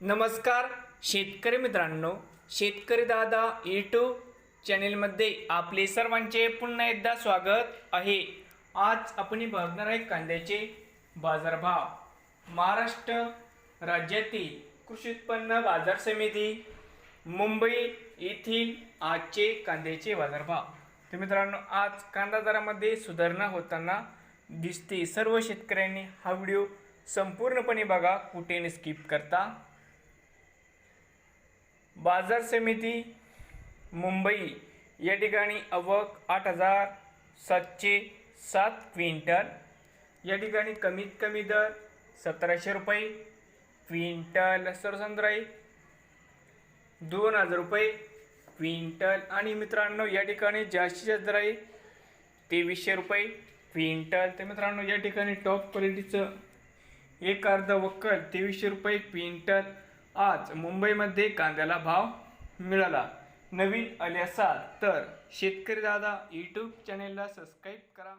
नमस्कार शेतकरी मित्रांनो शेतकरी दादा यूट्यूब चॅनेलमध्ये आपले सर्वांचे पुन्हा एकदा स्वागत आहे. आज आपण बघणार आहे कांद्याचे बाजारभाव. महाराष्ट्र राज्यातील कृषी उत्पन्न बाजार समिती मुंबई येथील आजचे कांद्याचे बाजारभाव. तर मित्रांनो आज कांदा दरामध्ये सुधारणा होताना दिसते. सर्व शेतकऱ्यांनी हा व्हिडिओ संपूर्णपणे बघा कुठे स्किप करता. बाजार समिती मुंबई. या ठिकाणी आवक आठ हजार सातशे सात क्विंटल. या ठिकाणी कमीत कमी दर सतराशे रुपये क्विंटल सरसंद्राई दोन हजार रुपये क्विंटल. आणि मित्रांनो या ठिकाणी जास्तीत जास्त दर आहे तेवीसशे रुपये क्विंटल. तर मित्रांनो या ठिकाणी टॉप क्वालिटीचं एक अर्ध वक्कल तेवीसशे रुपये क्विंटल. आज मुंबईमध्ये कांद्याला भाव मिळाला. नवीन आले असाल तर शेतकरी दादा यूट्यूब चॅनेलला सबस्क्राईब करा.